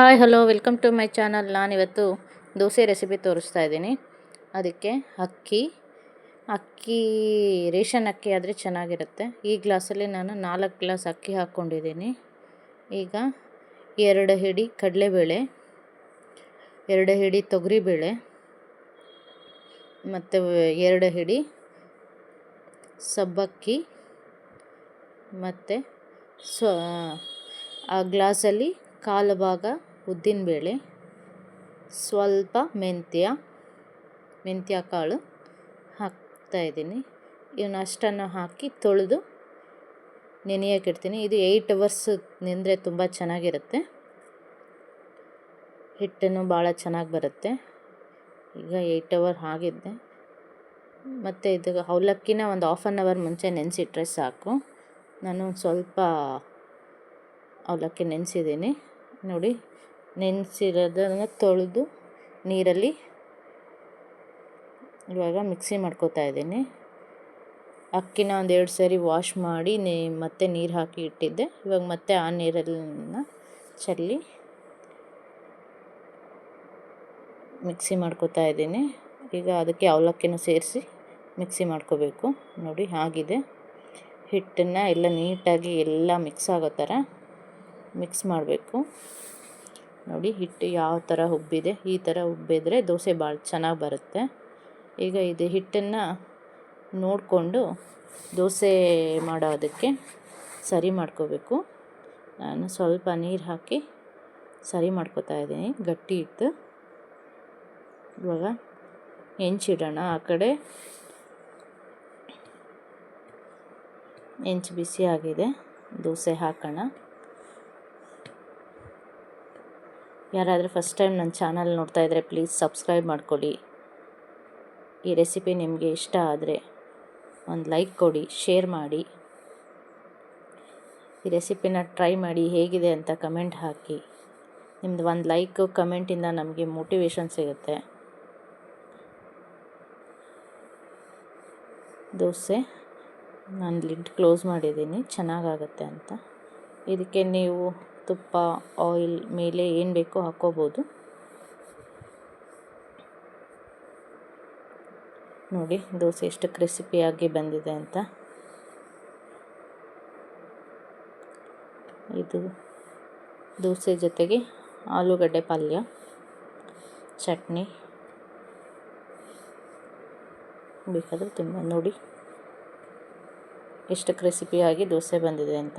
Hi hello welcome to my channel ನಾನಿವತ್ತು dosa recipe ತೋರಿಸ್ತಾ ಇದ್ದೀನಿ. ಅದಕ್ಕೆ ಅಕ್ಕಿ ಅಕ್ಕಿ, ರೇಷನ್ ಅಕ್ಕಿ ಆದರೆ ಚೆನ್ನಾಗಿರುತ್ತೆ. ಈ ಗ್ಲಾಸಲ್ಲಿ ನಾನು ನಾಲ್ಕು ಗ್ಲಾಸ್ ಅಕ್ಕಿ ಹಾಕ್ಕೊಂಡಿದ್ದೀನಿ. ಈಗ ಎರಡು ಹಿಡಿ ಕಡಲೆಬೇಳೆ, ಎರಡು ಹಿಡಿ ತೊಗರಿಬೇಳೆ, ಮತ್ತು ಎರಡು ಹಿಡಿ ಸಬ್ಬಕ್ಕಿ, ಮತ್ತು ಸ್ವ ಆ ಗ್ಲಾಸಲ್ಲಿ ಕಾಲು ಭಾಗ ಉದ್ದಿನಬೇಳೆ ಸ್ವಲ್ಪ ಮೆಂತ್ಯ ಮೆಂತ್ಯ ಕಾಳು ಹಾಕ್ತಾಯಿದ್ದೀನಿ ಇವನ್ನ ಅಷ್ಟನ್ನು ಹಾಕಿ ತೊಳೆದು ನೆನೆಯೋಕ್ಕಿಡ್ತೀನಿ ಇದು ಏಯ್ಟ್ ಅವರ್ಸ್ ನೆಂದರೆ ತುಂಬ ಚೆನ್ನಾಗಿರುತ್ತೆ. ಹಿಟ್ಟನ್ನು ಭಾಳ ಚೆನ್ನಾಗಿ ಬರುತ್ತೆ. ಈಗ ಏಯ್ಟ್ ಅವರ್ ಆಗಿದ್ದೆ. ಮತ್ತು ಇದು ಅವಲಕ್ಕಿನ ಒಂದು ಹಾಫ್ ಆನ್ ಅವರ್ ಮುಂಚೆ ನೆನೆಸಿಟ್ರೆ ಸಾಕು. ನಾನು ಸ್ವಲ್ಪ ಅವಲಕ್ಕಿ ನೆನೆಸಿದ್ದೀನಿ. ನೋಡಿ, ನೆನೆಸಿರೋದನ್ನು ತೊಳೆದು ನೀರಲ್ಲಿ ಇವಾಗ ಮಿಕ್ಸಿ ಮಾಡ್ಕೋತಾ ಇದ್ದೀನಿ. ಅಕ್ಕಿನ ಒಂದು ಎರಡು ಸರಿ ವಾಶ್ ಮಾಡಿ ನೀ ಮತ್ತೆ ನೀರು ಹಾಕಿ ಇಟ್ಟಿದ್ದೆ. ಇವಾಗ ಮತ್ತೆ ಆ ನೀರನ್ನ ಚೆಲ್ಲಿ ಮಿಕ್ಸಿ ಮಾಡ್ಕೋತಾ ಇದ್ದೀನಿ. ಈಗ ಅದಕ್ಕೆ ಅವಲಕ್ಕಿನೂ ಸೇರಿಸಿ ಮಿಕ್ಸಿ ಮಾಡ್ಕೋಬೇಕು. ನೋಡಿ, ಆಗಿದೆ. ಹಿಟ್ಟನ್ನು ಎಲ್ಲ ನೀಟಾಗಿ ಎಲ್ಲ ಮಿಕ್ಸ್ ಆಗೋ ಥರ ಮಿಕ್ಸ್ ಮಾಡಬೇಕು. ನೋಡಿ, ಹಿಟ್ಟು ಯಾವ ಥರ ಉಬ್ಬಿದೆ, ಈ ಥರ ಉಬ್ಬಿದ್ರೆ ದೋಸೆ ಭಾಳ ಚೆನ್ನಾಗಿ ಬರುತ್ತೆ. ಈಗ ಇದು ಹಿಟ್ಟನ್ನು ನೋಡಿಕೊಂಡು ದೋಸೆ ಮಾಡೋದಕ್ಕೆ ಸರಿ ಮಾಡ್ಕೋಬೇಕು. ನಾನು ಸ್ವಲ್ಪ ನೀರು ಹಾಕಿ ಸರಿ ಮಾಡ್ಕೋತಾ ಇದ್ದೀನಿ, ಗಟ್ಟಿ ಇಟ್ಟು ಇವಾಗ ಹೆಂಚಿಡೋಣ, ಆ ಕಡೆ ಹೆಂಚು ಬಿಸಿ ಆಗಿದೆ, ದೋಸೆ ಹಾಕೋಣ. ಯಾರಾದರೂ ಫಸ್ಟ್ ಟೈಮ್ ನನ್ನ ಚಾನಲ್ ನೋಡ್ತಾ ಇದ್ದರೆ ಪ್ಲೀಸ್ ಸಬ್ಸ್ಕ್ರೈಬ್ ಮಾಡ್ಕೊಳ್ಳಿ. ಈ ರೆಸಿಪಿ ನಿಮಗೆ ಇಷ್ಟ ಆದರೆ ಒಂದು ಲೈಕ್ ಕೊಡಿ ಶೇರ್ ಮಾಡಿ. ಈ ರೆಸಿಪಿನ ಟ್ರೈ ಮಾಡಿ ಹೇಗಿದೆ ಅಂತ ಕಮೆಂಟ್ ಹಾಕಿ. ನಿಮ್ಮದು ಒಂದು ಲೈಕು ಕಮೆಂಟಿಂದ ನಮಗೆ ಮೋಟಿವೇಶನ್ ಸಿಗುತ್ತೆ. ದೋಸೆ ನಾನು ಲಿಡ್ ಕ್ಲೋಸ್ ಮಾಡಿದ್ದೀನಿ, ಚೆನ್ನಾಗಾಗತ್ತೆ ಅಂತ. ಇದಕ್ಕೆ ನೀವು ತುಪ್ಪ ಆಯಿಲ್ ಮೇಲೆ ಏನು ಬೇಕೋ ಹಾಕ್ಕೋಬೋದು ನೋಡಿ, ದೋಸೆ ಎಷ್ಟು ಕ್ರಿಸ್ಪಿಯಾಗಿ ಬಂದಿದೆ ಅಂತ. ಇದು ದೋಸೆ ಜೊತೆಗೆ ಆಲೂಗಡ್ಡೆ ಪಲ್ಯ, ಚಟ್ನಿ. ಬೇಕಾದರೆ ತುಂಬ ನೋಡಿ. ಎಷ್ಟು ಕ್ರಿಸಿಪಿಯಾಗಿ ದೋಸೆ ಬಂದಿದೆ ಅಂತ.